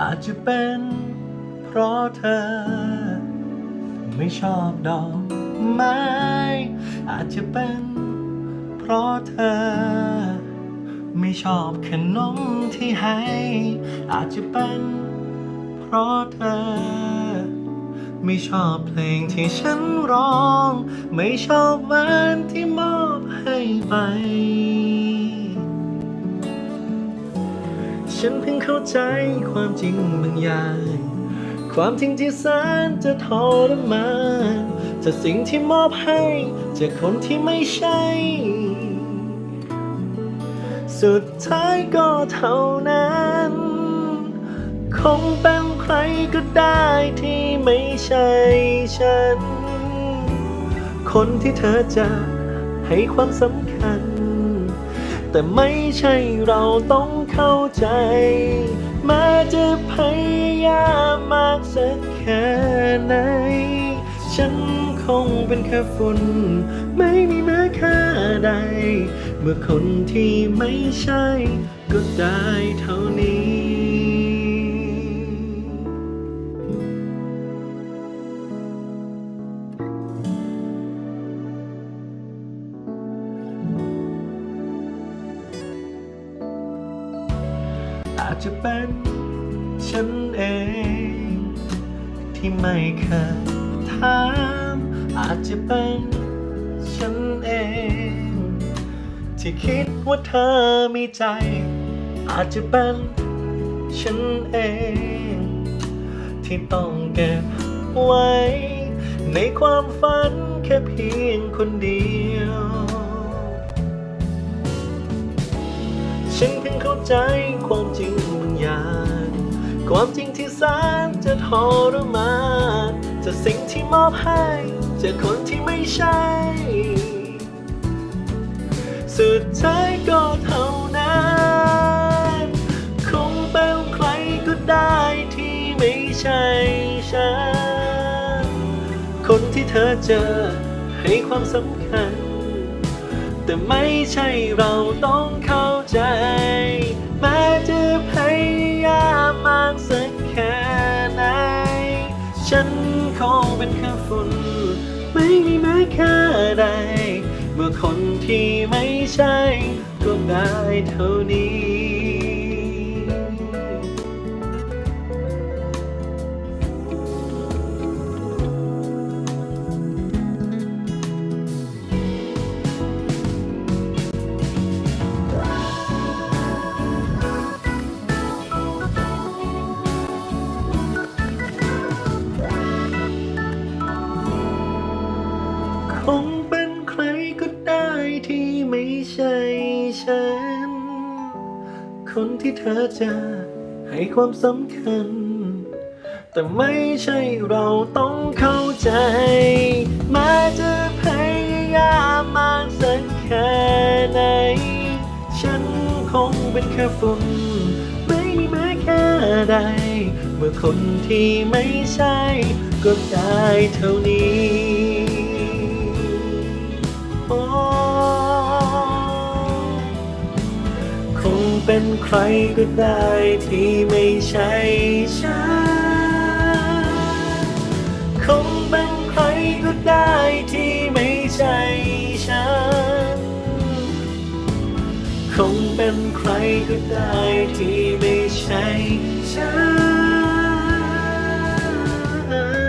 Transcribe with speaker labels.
Speaker 1: อาจจะเป็นเพราะเธอ ไม่ชอบดอกไม้ อาจจะเป็นเพราะเธอ ไม่ชอบขนมที่ให้ อาจจะเป็นเพราะเธอ ไม่ชอบเพลงที่ฉันร้อง ไม่ชอบแหวนที่มอบให้ไป ฉันเพิ่งเข้าใจความจริงบางอย่าง ความจริงที่แสนจะทรมานจากสิ่งที่มอบให้จากคนที่ไม่ใช่ สุดท้ายก็เท่านั้น คงเป็นใครก็ได้ที่ไม่ใช่ฉัน คนที่เธอจะให้ความสำคัญ แต่ไม่ใช่เราต้องเข้าใจแม้จะพยายามมากสักแค่ไหน ฉันคงเป็นแค่ฝุ่นไม่มีแม้ค่าใด เมื่อคนที่ไม่ใช่ก็ได้เท่านี้ จจะเป็นฉันเอง ที่ไม่เคยถามอาจจะเป็นฉันเอง ที่คิดว่าเธอมีใจ อาจจะเป็นฉันเอง ที่ต้องเก็บไว้ ในความฝันแค่เพียงคนเดียว ฉันเพิ่งเข้าใจความจริงบางอย่าง ความจริงที่แสนจะทรมานจากสิ่งที่มอบให้จากคนที่ไม่ใช่ สุดท้ายก็เท่านั้น คงเป็นใครก็ได้ที่ไม่ใช่ฉัน คนที่เธอเจอให้ความสำคัญ แต่ไม่ใช่เราต้องเข้า ใจ แม้จะพยายามมากสักแค่ไหน ฉันคงเป็นแค่ฝุ่นไม่มีแม้ค่าใด เมื่อคนที่ไม่ใช่ก็ได้เท่านี้ คงเป็นใครก็ได้ที่ไม่ใช่ฉัน คนที่เธอจะให้ความสำคัญ แต่ไม่ใช่เราต้องเข้าใจ แม้จะพยายามมากสักแค่ไหน ฉันคงเป็นแค่ฝุ่นไม่มีแม้แค่ใด เมื่อคนที่ไม่ใช่ก็ได้เท่านี้ เป็นใครก็ได้ที่ไม่ใช่ฉัน คงเป็นใครก็ได้ที่ไม่ใช่ฉัน คงเป็นใครก็ได้ที่ไม่ใช่ฉัน